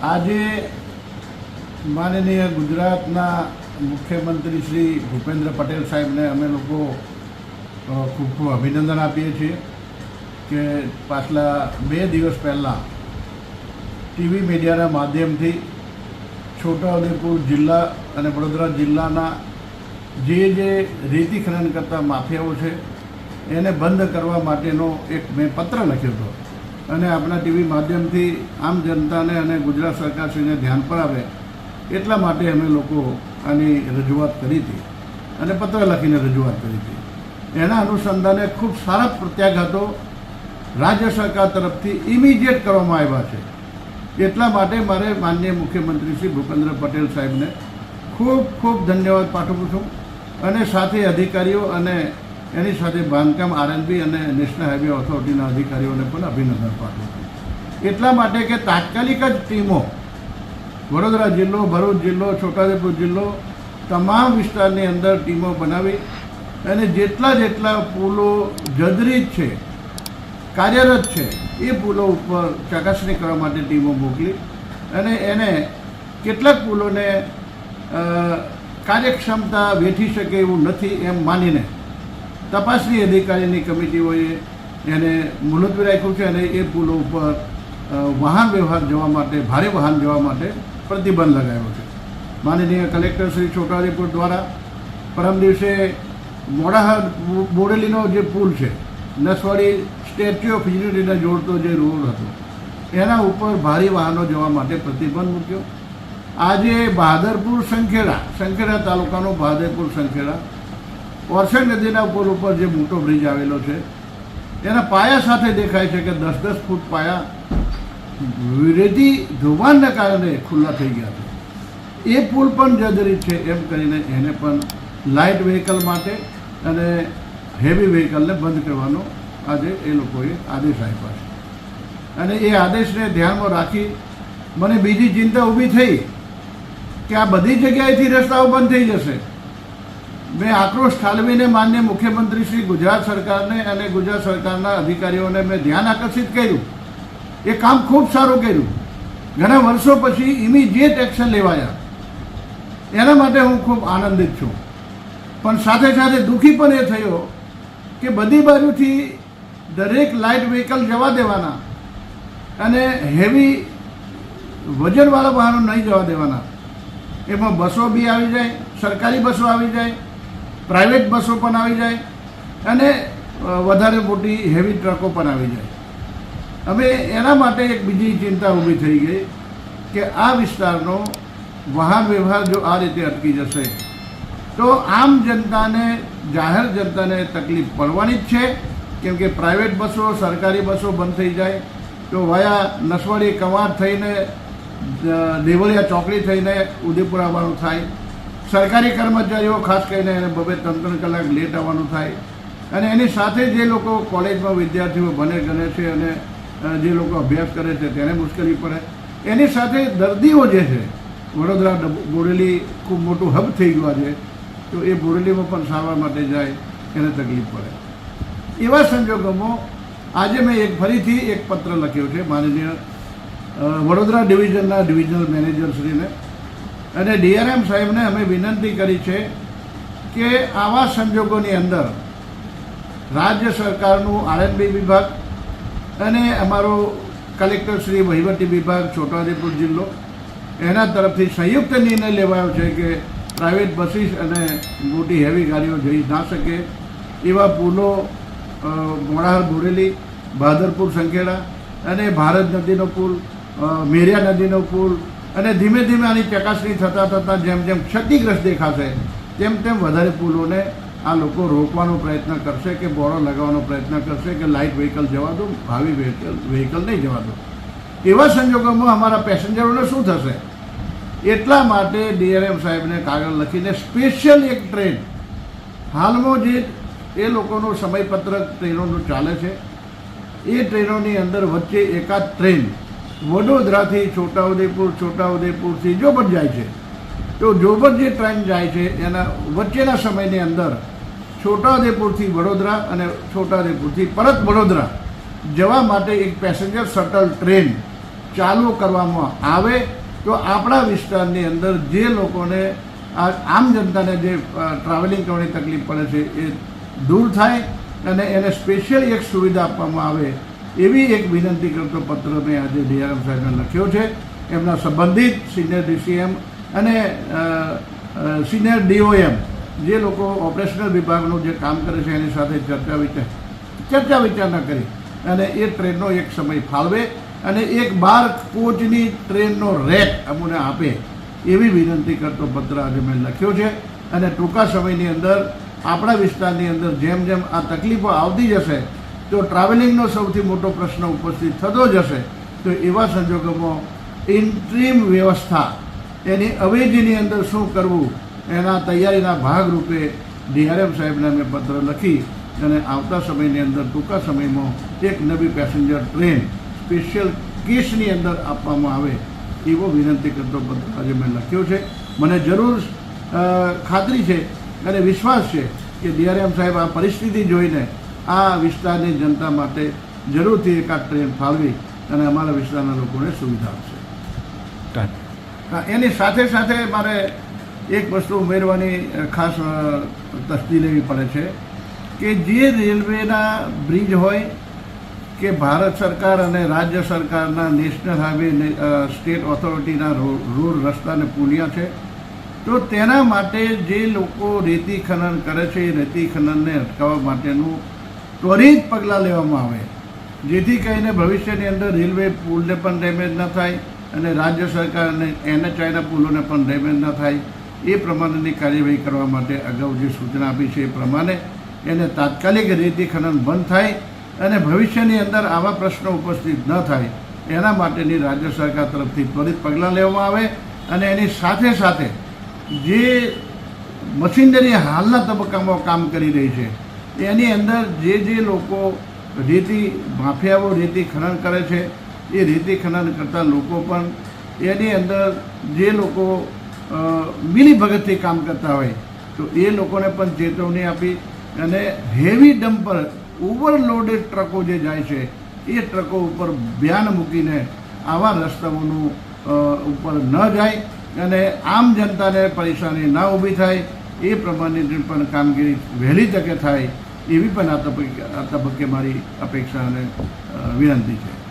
આજે માનનીય ગુજરાતના મુખ્યમંત્રી શ્રી ભૂપેન્દ્ર પટેલ સાહેબને અમે લોકો ખૂબ ખૂબ અભિનંદન આપીએ છીએ કે પાછલા બે દિવસ પહેલાં ટીવી મીડિયાના માધ્યમથી છોટાઉદેપુર જિલ્લા અને વડોદરા જિલ્લાના જે જે રેતી ખનન કરતા માફિયાઓ છે એને બંધ કરવા માટેનો એક મેં પત્ર લખ્યો હતો. અને આપણા ટીવી માધ્યમથી આમ જનતાને અને ગુજરાત સરકારશ્રીને ધ્યાન પર આવે એટલા માટે અમે લોકો આની રજૂઆત કરી હતી અને પત્ર લખીને રજૂઆત કરી હતી. એના અનુસંધાને ખૂબ સારા પ્રત્યાઘાતો રાજ્ય સરકાર તરફથી ઇમિડિયેટ કરવામાં આવ્યા છે. એટલા માટે મારે માનનીય મુખ્યમંત્રી શ્રી ભૂપેન્દ્ર પટેલ સાહેબને ખૂબ ખૂબ ધન્યવાદ પાઠવું છું અને સાથે અધિકારીઓ અને એની સાથે બાંધકામ આરએનબી અને નેશનલ હાઈવે ઓથોરિટીના અધિકારીઓને પણ અભિનંદન પાઠવું એટલા માટે કે તાત્કાલિક જ ટીમો, વડોદરા જિલ્લો, ભરૂચ જિલ્લો, છોટાઉદેપુર જિલ્લો, તમામ વિસ્તારની અંદર ટીમો બનાવી અને જેટલા જેટલા પુલો જજરીત છે, કાર્યરત છે, એ પુલો ઉપર ચકાસણી કરવા માટે ટીમો મોકલી અને એને કેટલાક પુલોને કાર્યક્ષમતા વેઠી શકે એવું નથી એમ માનીને તપાસની અધિકારીની કમિટીઓએ એને મુલતવી રાખ્યું છે અને એ પુલો ઉપર વાહન વ્યવહાર જવા માટે, ભારે વાહન જવા માટે પ્રતિબંધ લગાવ્યો છે. માનનીય કલેક્ટર શ્રી છોટાઉદેપુર દ્વારા પરમ દિવસે મોડાહર બોડેલીનો જે પુલ છે, નસવાડી સ્ટેચ્યુ ઓફ યુનિટીને જોડતો જે રોડ હતો, એના ઉપર ભારે વાહનો જવા માટે પ્રતિબંધ મૂક્યો. આજે બહાદરપુર સંખેડા સંખેડા તાલુકાનો બહાદરપુર સંખેડા ઓરસંગ નદીના પુલ ઉપર જે મોટો બ્રિજ આવેલો છે, એના પાયા સાથે દેખાય છે કે દસ દસ ફૂટ પાયા રેતી ધોવાણના કારણે ખુલ્લા થઈ ગયા છે. એ પુલ પણ જર્જરિત છે એમ કરીને એને પણ લાઇટ વ્હીકલ માટે અને હેવી વ્હીકલને બંધ કરવાનો આજે એ લોકોએ આદેશ આપ્યા છે. અને એ આદેશને ધ્યાનમાં રાખી મને બીજી ચિંતા ઊભી થઈ કે આ બધી જગ્યાએથી રસ્તાઓ બંધ થઈ જશે. મેં આક્રોશ ઠાલવીને માન્ય મુખ્યમંત્રી શ્રી ગુજરાત સરકારને અને ગુજરાત સરકારના અધિકારીઓને મેં ધ્યાન આકર્ષિત કર્યું. એ કામ ખૂબ સારું કર્યું. ઘણા વર્ષો પછી ઇમિડિયેટ એક્શન લેવાયા. એના માટે હું ખૂબ આનંદિત છું. પણ સાથે સાથે દુઃખી પણ એ થયો કે બધી બાજુથી દરેક લાઇટ વ્હીકલ જવા દેવાના અને હેવી વજનવાળા વાહનો નહીં જવા દેવાના. એમાં બસો બી આવી જાય, સરકારી બસો આવી જાય પ્રાઇવેટ બસો પણ આવી જાય અને વધારે મોટી હેવી ટ્રકો પણ આવી જાય. હવે એના માટે એક બીજી ચિંતા ઊભી થઈ ગઈ કે આ વિસ્તારનો વાહન વ્યવહાર જો આ રીતે અટકી જશે, તો આમ જનતાને, જાહેર જનતાને તકલીફ પડવાની જ છે. કેમ કે પ્રાઇવેટ બસો, સરકારી બસો બંધ થઈ જાય, તો વયા નસવાડી કવાડ થઈને દેવળિયા ચોકડી થઈને ઉદયપુર આવવાનું થાય. સરકારી કર્મચારીઓ, ખાસ કરીને એને બબે ત્રણ ત્રણ કલાક લેટ આવવાનું થાય. અને એની સાથે જે લોકો કોલેજમાં વિદ્યાર્થીઓ ભણે, ગણે છે અને જે લોકો અભ્યાસ કરે છે તેને મુશ્કેલી પડે. એની સાથે દર્દીઓ જે છે, વડોદરા બોરેલી ખૂબ મોટું હબ થઈ ગયું છે તો એ બોરેલીમાં પણ સારવાર માટે જાય, એને તકલીફ પડે. એવા સંજોગોમાં આજે મેં એક ફરીથી એક પત્ર લખ્યો છે માનનીય વડોદરા ડિવિઝનના ડિવિઝનલ મેનેજરશ્રીને અને ડીઆરએમ સાહેબને અમે વિનંતી કરી છે કે આવા સંજોગોની અંદર રાજ્ય સરકારનું આરએનબી વિભાગ અને અમારો કલેક્ટર શ્રી વહીવટી વિભાગ, છોટાઉદેપુર જિલ્લો, એના તરફથી સંયુક્ત નિર્ણય લેવાયો છે કે પ્રાઇવેટ બસીસ અને મોટી હેવી ગાડીઓ જઈ ના શકે એવા પુલો મોડાહર બોરેલી ભાદરપુર સંખેડા અને ભારત નદીનો પુલ મેરિયા નદીનો પુલ અને ધીમે ધીમે આની ચકાસણી થતાં થતાં જેમ જેમ ક્ષતિગ્રસ્ત દેખાશે, તેમ તેમ વધારે પુલોને આ લોકો રોકવાનો પ્રયત્ન કરશે કે બોર્ડર લગાવવાનો પ્રયત્ન કરશે કે લાઇટ વ્હીકલ જવા દો, ભાવિ વ્હીકલ વ્હીકલ નહીં જવા દો. એવા સંજોગોમાં અમારા પેસેન્જરોને શું થશે? એટલા માટે ડીઆરએમ સાહેબને કાગળ લખીને સ્પેશિયલ એક ટ્રેન. હાલમાં જે એ લોકોનું સમયપત્રક ટ્રેનોનું ચાલે છે, એ ટ્રેનોની અંદર વચ્ચે એકાદ ટ્રેન વડોદરાથી છોટાઉદેપુર, છોટાઉદેપુરથી જોબટ જાય છે, તો જોબટ જે ટ્રેન જાય છે, એના વચ્ચેના સમયની અંદર છોટાઉદેપુરથી વડોદરા અને છોટાઉદેપુરથી પરત વડોદરા જવા માટે એક પેસેન્જર શટલ ટ્રેન ચાલુ કરવામાં આવે, તો આપણા વિસ્તારની અંદર જે લોકોને આમ જનતાને જે ટ્રાવેલિંગ કરવાની તકલીફ પડે છે, એ દૂર થાય અને એને સ્પેશિયલ એક સુવિધા આપવામાં આવે એવી એક વિનંતી કરતો પત્ર મેં આજે ડીઆરએમ સાહેબને લખ્યો છે. એમના સંબંધિત સિનિયર ડીસીએમ અને સિનિયર ડીઓએમ, જે લોકો ઓપરેશનલ વિભાગનું જે કામ કરે છે એની સાથે ચર્ચા વિચાર, ચર્ચા વિચારણા કરી. અને એ ટ્રેનનો એક સમય ફાળવે અને એક બાર કોચની ટ્રેનનો રેટ અમને આપે એવી વિનંતી કરતો પત્ર આજે મેં લખ્યો છે. અને ટૂંકા સમયની અંદર, આપણા વિસ્તારની અંદર જેમ જેમ આ તકલીફો આવતી જશે તો ટ્રાવેલિંગનો સૌથી મોટો પ્રશ્ન ઉપસ્થિત થતો જશે તો એવા સંજોગોમાં ઇન્ટ્રીમ વ્યવસ્થા, એની અવેજીની અંદર શું કરવું, એના તૈયારીના ભાગરૂપે ડીઆરએમ સાહેબને અમે પત્ર લખી અને આવતા સમયની અંદર, ટૂંકા સમયમાં એક નવી પેસેન્જર ટ્રેન સ્પેશિયલ કેસની અંદર આપવામાં આવે એવો વિનંતી કરતો પત્ર આજે મેં લખ્યો છે. મને જરૂર ખાતરી છે અને વિશ્વાસ છે કે ડીઆરએમ સાહેબ આ પરિસ્થિતિ જોઈને આ વિસ્તારની જનતા માટે જરૂરથી એકાદ ટ્રેન ફાળવી અને અમારા વિસ્તારના લોકોને સુવિધા આપશે. એની સાથે સાથે મારે એક વસ્તુ ઉમેરવાની ખાસ તસ્દી લેવી પડે છે કે જે રેલવેના બ્રિજ હોય કે ભારત સરકાર અને રાજ્ય સરકારના નેશનલ હાઈવે સ્ટેટ ઓથોરિટીના રોડ રસ્તાને પુલિયા છે, તો તેના માટે જે લોકો રેતી ખનન કરે છે એ રેતી ખનનને અટકાવવા માટેનું ત્વરિત પગલાં લેવામાં આવે. જેથી કરીને ભવિષ્યની અંદર રેલવે પુલને પણ ડેમેજ ન થાય અને રાજ્ય સરકાર અને એનએચઆઈના પુલોને પણ ડેમેજ ન થાય. એ પ્રમાણેની કાર્યવાહી કરવા માટે અગાઉ જે સૂચના આપી છે એ પ્રમાણે એને તાત્કાલિક રેતી ખનન બંધ થાય અને ભવિષ્યની અંદર આવા પ્રશ્નો ઉપસ્થિત ન થાય. એના માટેની રાજ્ય સરકાર તરફથી ત્વરિત પગલાં લેવામાં આવે અને એની સાથે સાથે જે મશીનરી હાલના તબક્કામાં કામ કરી રહી છે એની અંદર જે જે લોકો રેતી માફિયાઓ રેતી ખનન કરે છે, એ રેતી ખનન કરતા લોકો પણ એની અંદર જે લોકો મિલીભગતથી કામ કરતા હોય, તો એ લોકોને પણ ચેતવણી આપી અને હેવી ડમ્પર, ઓવરલોડેડ ટ્રકો જે જાય છે, એ ટ્રકો ઉપર ધ્યાન મૂકીને આવા રસ્તાઓનું ઉપર ન જાય અને આમ જનતાને પરેશાની ના ઊભી થાય, એ પ્રમાણેની પણ કામગીરી વહેલી તકે થાય એવી પણ આ તબક્કે મારી અપેક્ષા અને વિનંતી છે.